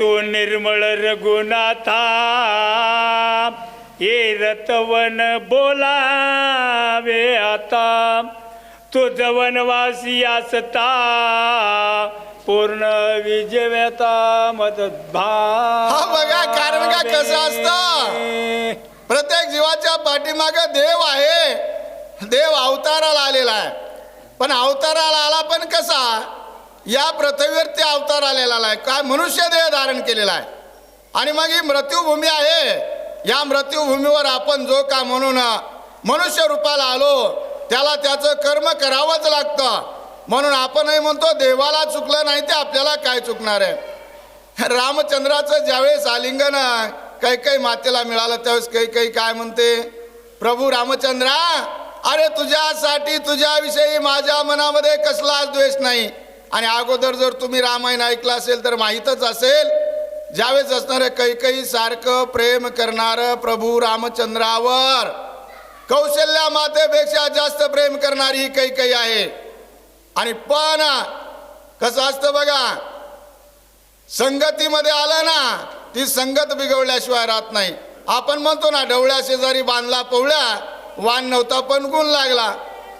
तो निर्मळ रघुनाथा ये रतवन बोलावे आता. तुझ वनवासी असता पूर्ण विजयता मदत हा बघा, कारण का कसं असतं? प्रत्येक जीवाच्या पाठीमाग देव आहे. देव अवताराला आलेला आहे. पण अवताराला आला पण कसा? या पृथ्वीवर ते अवतार आलेला आहे. काय मनुष्य देह धारण केलेला आहे. आणि मग ही मृत्यूभूमी आहे. या मृत्यूभूमीवर आपण जो का म्हणून मनुष्य रूपाला आलो त्याला त्याचं कर्म करावंच लागतं. म्हणून आपणही म्हणतो देवाला चुकलं नाही ते आपल्याला काय चुकणार आहे? रामचंद्राचं ज्यावेळेस आलिंगन काही काही मातेला मिळालं त्यावेळेस काही काही काय म्हणते? प्रभू रामचंद्रा अरे तुझ्यासाठी तुझ्याविषयी माझ्या मनामध्ये कसलाच द्वेष नाही. आणि अगोदर जर तुम्ही रामायण ऐकलं असेल तर माहीतच असेल ज्यावेळेस असणारं कैकई सारखं प्रेम करणारं प्रभू रामचंद्रावर कौशल्या मातेपेक्षा जास्त प्रेम करणारी ही कैकई आहे. आणि पण कसं असतं बघा संगतीमध्ये आलं ना ती संगत बिघडल्याशिवाय राहत नाही. आपण म्हणतो ना डवळ्या शेजारी बांधला पवळ्या वाण नव्हता पण गुण लागला.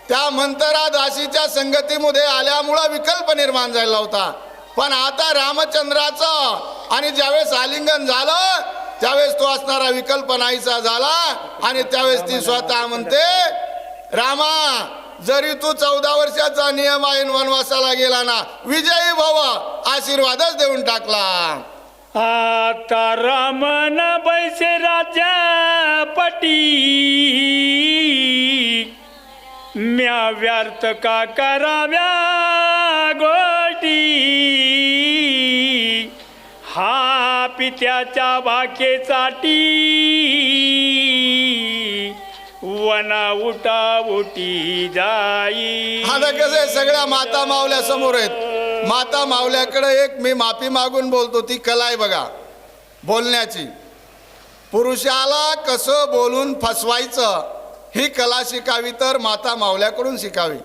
त्या मंतरा दासीच्या संगतीमध्ये आल्यामुळं विकल्प निर्माण झाला होता. पण आता रामचंद्राचं आणि ज्यावेळेस आलिंगन झालं त्यावेळेस तो असणारा विकल्प नाहीसा झाला आणि त्यावेळेस ती स्वतः म्हणते रामा जरी तू चौदा वर्षाचा नियम आहे वनवासाला गेला ना विजयी भव आशीर्वादच देऊन टाकला. आता रामन बैसे राजा पटी म्या व्यर्थ का कराव्या गोटी हा पित्याच्या भाकेसाठी वना उटा उटी जाई. आता कसं आहे, सगळ्या माता मावल्या समोर आहेत. माता मावल्याकडे एक मी माफी मागून बोलतो ती कला आहे बघा बोलण्याची. पुरुषाला कसं बोलून फसवायचं ही कला शिकावी तर माता मावल्याकडून शिकावी.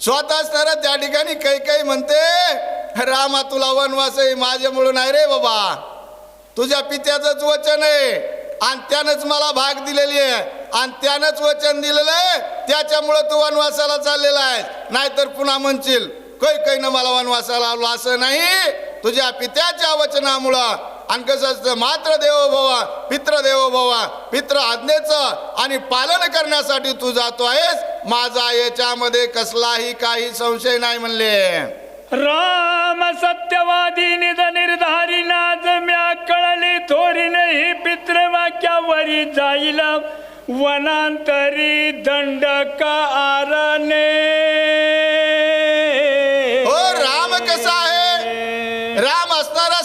स्वतःच तर त्या ठिकाणी काही काही म्हणते रामा तुला वनवास आहे माझ्यामुळं नाही रे बाबा. तुझ्या पित्याचंच वचन आहे. आणि त्यानंच मला भाग दिलेली आहे. आणि त्यानंच वचन दिलेलं आहे. त्याच्यामुळं तू वनवासाला चाललेला आहे नाहीतर पुन्हा म्हणशील काही काही न मला वनवासाला आलो असं नाही. तुझ्या पित्याच्या वचनामुळं आणि कसं असतं मात्र देवो भवा पित्र देवो भवा पित्र आज्ञेचं आणि पालन करण्यासाठी तू जातो आहेस. माझा याच्यामध्ये कसलाही काही संशय नाही म्हणले. राम सत्यवादी निज निर्धारी नाज म्या कळले थोरी नाही पित्र वाक्यावरी जाईल. वनांतरी दंडक आरणे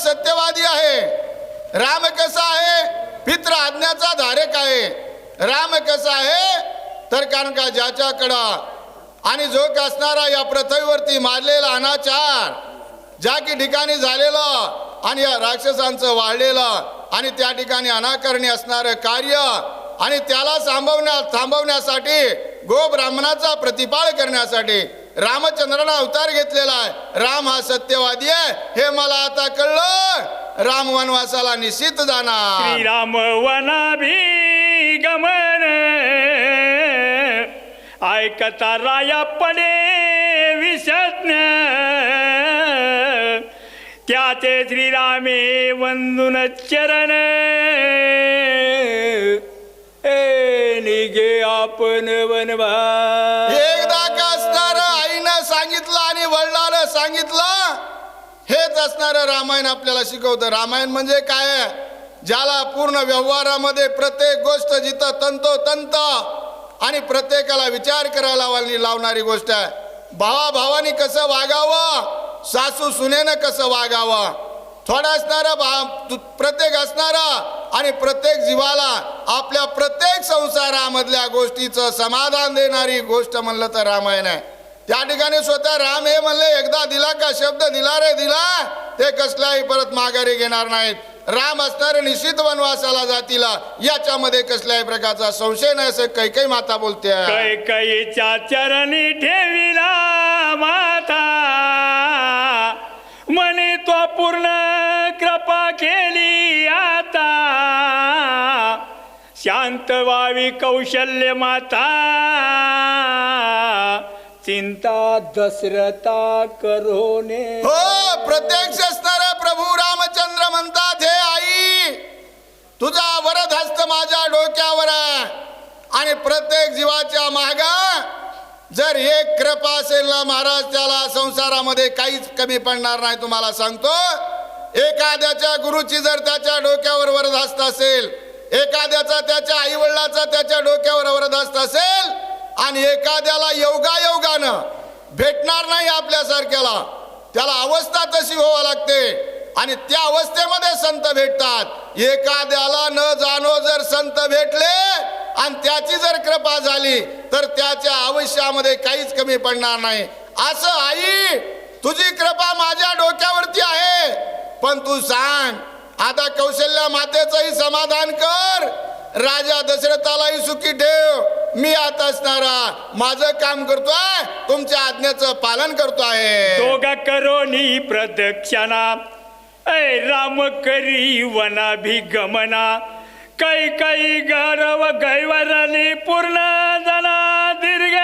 सत्यवादी आहे. राम कसा आहे? पित्र आज्ञाचा धारक आहे. राम कसा आहे? तर कारण का ज्याच्याकडं आणि जो कसणारा असणारा या पृथ्वीवरती मारलेला अनाचार ज्या की ठिकाणी झालेलं आणि या राक्षसांचं वाढलेलं आणि त्या ठिकाणी अनाकरणी असणारं कार्य आणि त्याला थांबवण्या थांबवण्यासाठी गो ब्राह्मणाचा प्रतिपाळ करण्यासाठी रामचंद्रानं अवतार घेतलेला आहे. राम हा सत्यवादी आहे. हे मला आता कळलं. राम वनवासाला निश्चित जाणार. श्रीराम वनाभी गमन ऐकता राया पडे विषज्ञ त्याचे श्रीरामे वंदुन चरण. ए निघे आपण वनवा सांगितलं? हेच असणारं रामायण आपल्याला शिकवतं. रामायण म्हणजे काय? ज्याला पूर्ण व्यवहारामध्ये प्रत्येक गोष्ट जिथं तंतोतंत आणि प्रत्येकाला विचार करायला लावणारी गोष्ट आहे. भावा भावानी कसं वागावं? सासू सुनेनं कसं वागावं? थोडा असणारा भा प्रत्येक असणारा आणि प्रत्येक जीवाला आपल्या प्रत्येक संसारामधल्या गोष्टीचं समाधान देणारी गोष्ट म्हणलं तर रामायण आहे. त्या ठिकाणी स्वतः राम हे म्हणले एकदा दिला का शब्द? दिला रे दिला. ते कसलाही परत माघारी घेणार नाहीत. राम असणारे निश्चित वनवासाला जातील. याच्यामध्ये कसल्याही प्रकारचा संशय नाही असं काही काही माता बोलते चरणी ठेविला माता. म्हणे तो पूर्ण कृपा केली आता. शांत व्हावी कौशल्य माता. चिंता दशरथा करोने। हो प्रत्यक्ष असणारे प्रभू रामचंद्र म्हणतात हे आई तुझा वरद हस्त माझ्या डोक्यावर आहे आणि प्रत्येक जीवाच्या माग जर एक कृपा असेल ना महाराज त्याला संसारामध्ये काहीच कमी पडणार नाही तुम्हाला सांगतो. एखाद्याच्या गुरुची जर त्याच्या डोक्यावर वरद हस्त असेल एखाद्याचा त्याच्या आई वडिलाचा त्याच्या डोक्यावर वरद हस्त असेल आणि एखाद्याला योगा भेटणार नाही आपल्यासारख्याला. त्याला अवस्था तशी व्हावं लागते आणि त्या अवस्थेमध्ये संत भेटतात. एखाद्याला न जाणो जर संत भेटले आणि त्याची जर कृपा झाली तर त्याच्या आयुष्यामध्ये काहीच कमी पडणार नाही. असं आई तुझी कृपा माझ्या डोक्यावरती आहे. पण तू सांग आता कौशल्या मातेचंही समाधान कर. राजा दशरथालाही सुखी ठेव. मी आता असणारा माझं काम करतोय. तुमच्या आज्ञेचं पालन करतोय. दोघा करोनी प्रदक्षिणा. ऐ राम करी वनाभिगमना. कै कै गौरव गैवरली पूर्ण जना दीर्घ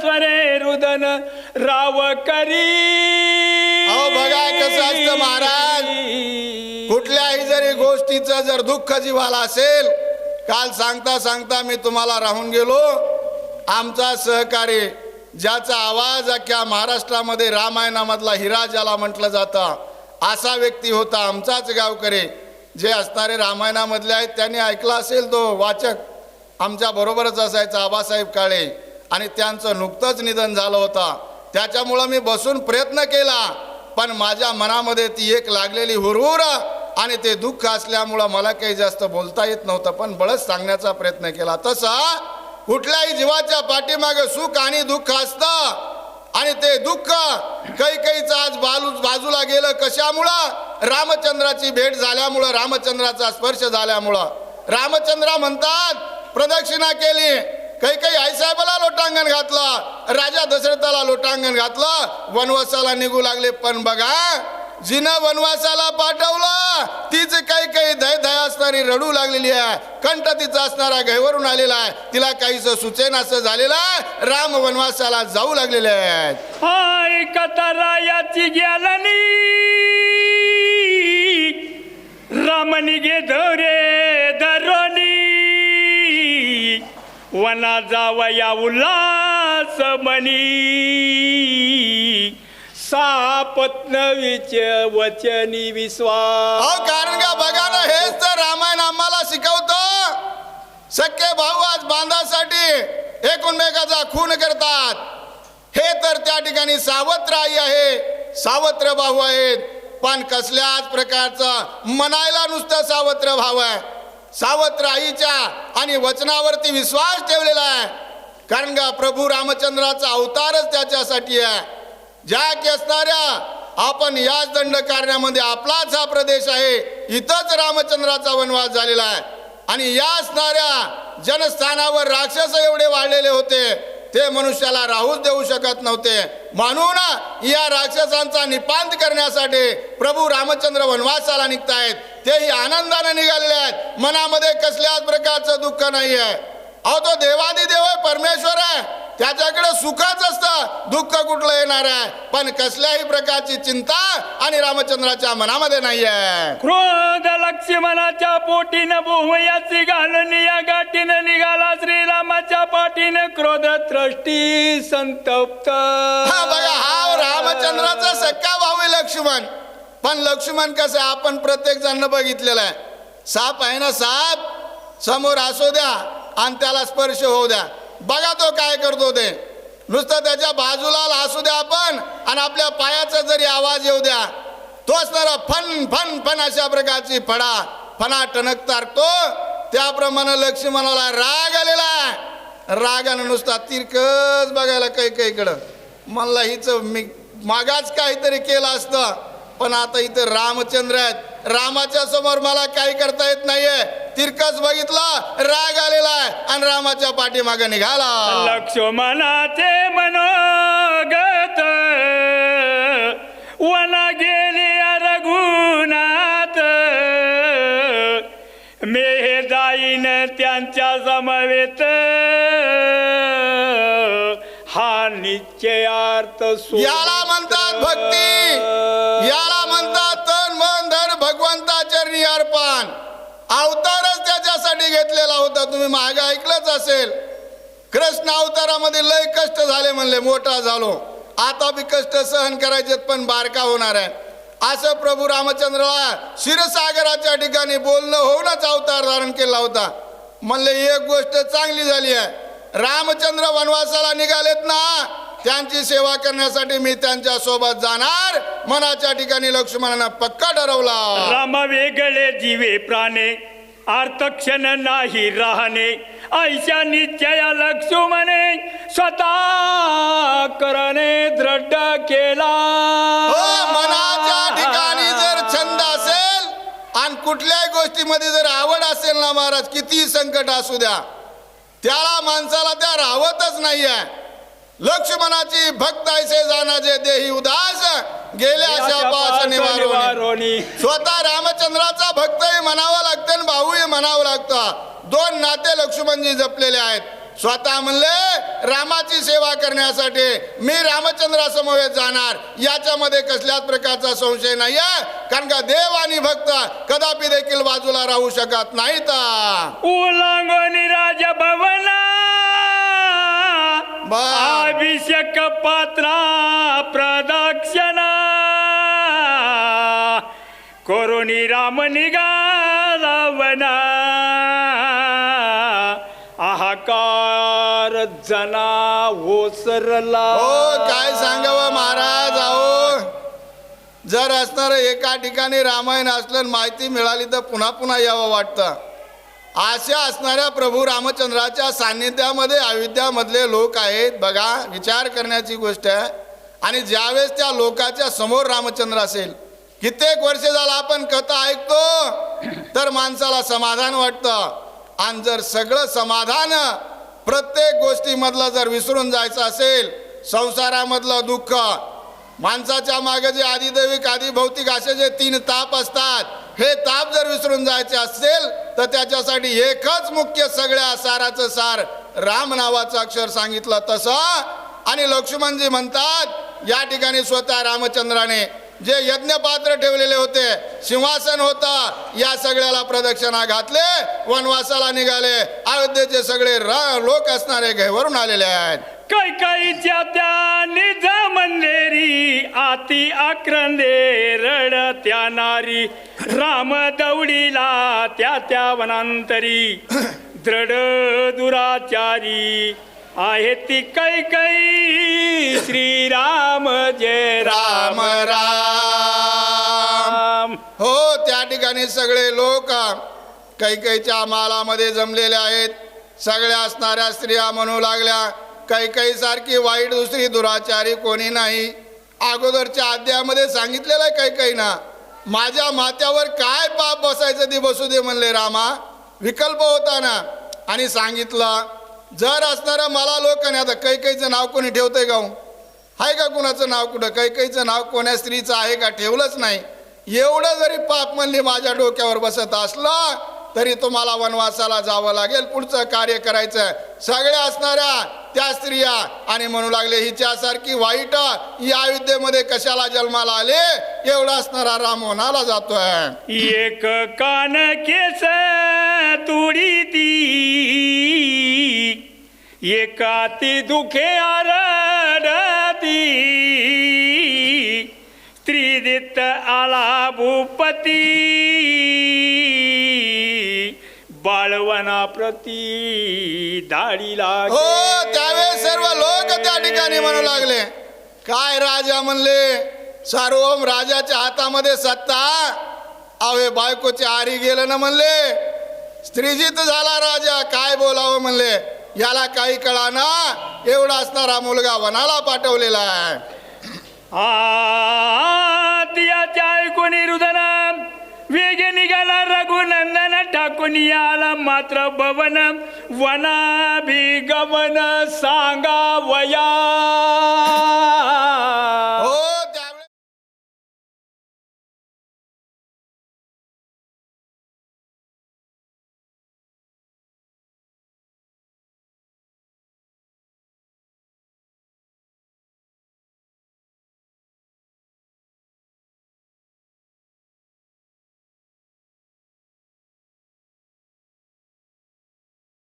स्वरे रुदन राव करी. अहो, बघा कसं असतं महाराज. तिचं जर दुःख जीवाला असेल काल सांगता सांगता मी तुम्हाला राहून गेलो. आमचा सहकारी ज्याचा आवाज अख्ख्या महाराष्ट्रामध्ये रामायणामधला हिरा ज्याला म्हटलं जातं असा व्यक्ती होता आमचाच गावकरी. जे असणारे रामायणामधले आहेत त्यांनी ऐकला असेल तो वाचक. आमच्या बरोबरच असायचा आबासाहेब काळे. आणि त्यांचं नुकतंच निधन झालं होतं. त्याच्यामुळं मी बसून प्रयत्न केला. पण माझ्या मनामध्ये ती एक लागलेली हुरहुर आणि ते दुःख असल्यामुळं मला काही जास्त बोलता येत नव्हतं पण बळच सांगण्याचा प्रयत्न केला. तसा कुठल्याही जीवाच्या पाठीमागे सुख आणि दुःख असतं. आणि ते दुःख काही काहीच आज बाजू बाजूला गेलं कशामुळं? रामचंद्राची भेट झाल्यामुळं रामचंद्राचा स्पर्श झाल्यामुळं. रामचंद्र म्हणतात प्रदक्षिणा केली. काही काही आईसाहेबाला लोटांगण घातलं राजा दशरथाला लोटांगण घातलं वनवासाला निघू लागले. पण बघा जिनं वनवासाला पाठवला. तीच काही काही दय दया असणारी रडू लागलेली आहे. कंठ तिचा असणारा गैवरून आलेला आहे. तिला काहीच सुचेन असं झालेलं आहे. राम वनवासाला जाऊ लागलेले आहेत. हाय रायाची ग्यालनी रामनी गे धरे धरोनी वना जावया उल्हास मनी सापत्न विच वचनी विश्वास. अहो कारण का? बघा ना हेच तर रामायण आम्हाला शिकवतं. सख्खे भाऊ आज बांधासाठी एकमेकाचा खून करतात. हे तर त्या ठिकाणी सावत्र आई आहे सावत्र भाऊ आहेत. पण कसल्याच प्रकारचं मनायला नुसतं सावत्र भाव आहे. सावत्र आईच्या आणि वचनावरती विश्वास ठेवलेला आहे. कारण का? प्रभू रामचंद्राचा अवतारच त्याच्यासाठी आहे. ज्या की असणाऱ्या आपण याच दंड कारण्यामध्ये आपलाच हा प्रदेश आहे. इथंच रामचंद्राचा वनवास झालेला आहे. आणि या असणाऱ्या जनस्थानावर राक्षस एवढे वाढलेले होते ते मनुष्याला राहूच देऊ शकत नव्हते. म्हणून या राक्षसांचा निपांत करण्यासाठी प्रभू रामचंद्र वनवासाला निघतायत. तेही आनंदाने निघालेले आहेत. मनामध्ये कसल्याच प्रकारचं दुःख नाही आहे अहो तो देवादिदेव आहे परमेश्वर आहे. त्याच्याकडे सुखच असतं. दुःख कुठलं येणार आहे? पण कसल्याही प्रकारची चिंता आणि रामचंद्राच्या मनामध्ये नाही आहे क्रोध लक्ष्मणाच्या पोटीनं भुवयाची घालून या गाठीनं निघाला श्रीरामाच्या पाठीनं. क्रोध त्रष्टी संतप्त. हा बघा हा रामचंद्राचा सक्का भाऊ आहे लक्ष्मण. पण लक्ष्मण कसं आपण प्रत्येक जण बघितलेलं आहे. साप आहे ना साप? समोर असू द्या आणि त्याला स्पर्श होऊ द्या. बघा तो काय करतो ते. नुसतं त्याच्या बाजूला असू द्या आपण आणि आपल्या पायाचा जरी आवाज येऊ द्या. तो असणारा फन फन फन अशा प्रकारची फडा फणा टणक तारतो. त्याप्रमाणे लक्ष्मणाला राग आलेला रागानं नुसता तिरकच बघायला काही काहीकडं मला हिचं मी मागाच काहीतरी केलं असतं. पण आता इथं रामचंद्र आहेत. रामाच्या समोर मला काही करता येत नाहीये. तिरकच बघितलं राग आलेला आहे. आणि रामाच्या पाठीमागे निघाला. लक्ष्मणाचे मनोगत वना गेले रघुनाथ. मे जाईन त्यांच्या समवेत हा निश्चयार्थ याला म्हणतात भक्ती. अवतारच त्याच्यासाठी घेतलेला होता. तुम्ही मागे ऐकलंच असेल. कृष्ण अवतारामध्ये लय कष्ट झाले म्हणले मोठा झालो. आता बी कष्ट सहन करायचे पण बारका होणार आहे. असं प्रभू रामचंद्राला क्षीरसागराच्या ठिकाणी बोलणं होऊनच अवतार धारण केला होता. म्हणले एक गोष्ट चांगली झाली आहे. रामचंद्र वनवासाला निघालेत ना त्यांची सेवा करण्यासाठी मी त्यांच्यासोबत जाणार. मनाच्या ठिकाणी लक्ष्मणानं पक्का ठरवला. राम वेगळे जीवे प्राणे अर्थक्षण नाही राहणे. ऐशा निश्चया लक्ष्मणे स्वतः करणे दृढ केला. हो मनाच्या ठिकाणी जर छंद असेल आणि कुठल्याही गोष्टीमध्ये जर आवड असेल ना महाराज कितीही संकट असू द्या. त्याला माणसाला त्या राहवतच नाहीये. लक्ष्मणाची भक्त ऐसे जाणाचे देही उदास. गेले अशा पास निवारोनी. स्वतः रामचंद्राचा भक्तही म्हणावं लागतं आणि भाऊही म्हणावं लागतं. दोन नाते लक्ष्मणजी जपलेले आहेत. स्वतः म्हणले रामाची सेवा करण्यासाठी मी रामचंद्रासमवेत जाणार. याच्यामध्ये कसल्याच प्रकारचा संशय नाही कारण का देव आणि भक्त कदापि देखील बाजूला राहू शकत नाहीत. उल्लंघनी राजभवना बर. अभिषेक पात्रा प्रदक्षिणा। करुणी राम निघाला वना आहाकार जना ओसरला। हो काय सांगावं महाराज अहो. जर असणार एका ठिकाणी रामायण असलं माहिती मिळाली तर पुन्हा पुन्हा यावं वाटतं. अशा असणाऱ्या प्रभू रामचंद्राच्या सान्निध्यामध्ये अयोध्यामधले लोक आहेत. बघा विचार करण्याची गोष्ट आहे. आणि ज्यावेळेस त्या लोकाच्या समोर रामचंद्र असेल कित्येक वर्ष झालं आपण कथा ऐकतो तर माणसाला समाधान वाटतं. आणि जर सगळं समाधान प्रत्येक गोष्टीमधलं जर विसरून जायचं असेल संसारामधलं दुःख माणसाच्या मागे जे आदिदैविक आदिभौतिक असे जे तीन ताप असतात हे ताप जर विसरून जायचे असेल तर त्याच्यासाठी एकच मुख्य सगळ्या साराचं सार राम नावाचं अक्षर सांगितलं तसं. आणि लक्ष्मणजी म्हणतात या ठिकाणी स्वतः रामचंद्राने जे यज्ञपात्र ठेवलेले होते सिंहासन होतं या सगळ्याला प्रदक्षिणा घातले वनवासाला निघाले. अयोध्येचे सगळे र- लोक असणारे घैवरून आलेले आहेत. कैकाईच्या त्या निज मंदेरी आती आक्रंदे रडत्या नारी. राम दौडीला त्या त्या वनांतरी. दृढ दुराचारी आहे ती कैकई. श्रीराम जय राम. राम हो त्या ठिकाणी सगळे लोक कैकईच्या मालामध्ये जमलेले आहेत. सगळ्या असणाऱ्या स्त्रिया म्हणू लागल्या कैकई सारखी वाईट दुसरी दुराचारी कोणी नाही. अगोदरच्या अध्यायामध्ये सांगितलेलं आहे कैकईना. माझ्या माथ्यावर काय पाप बसायचं ते बसू दे म्हणले रामा. विकल्प होता ना. आणि सांगितलं जर असणारं मला लोक नाही आता कैकईचं नाव कोणी ठेवतंय का हो? आहे का कुणाचं नाव कुठं? कैकईचं नाव कोण्या स्त्रीचं आहे का? ठेवलंच नाही. एवढं जरी पाप म्हणली माझ्या डोक्यावर बसत असलं तरी तुम्हाला वनवासाला जावं लागेल पुढचं कार्य करायचं. सगळ्या असणाऱ्या त्या स्त्रिया आणि म्हणू लागले हिच्यासारखी वाईट या विद्येमध्ये कशाला जन्माला आले? एवढा असणारा राम होणाला जातोय. एक कान केस तुडी ती. एका ती दुखे आरडती. त्रिदित आला भूपती. बाळवना प्रती दाढीला ठिकाणी म्हणू लागले काय राजा म्हणले सार्वम राजाच्या हातामध्ये सत्ता अवे बायकोचे आरी गेलं ना म्हणले स्त्रीजित झाला राजा काय बोलावं म्हणले याला काही कळा ना एवढा असणारा मुलगा वनाला पाठवलेला आहे ऐकून रुदना वेग निघाला रघुनंदन टाकून आला मात्र भवन वनाभिगमन सांगा वया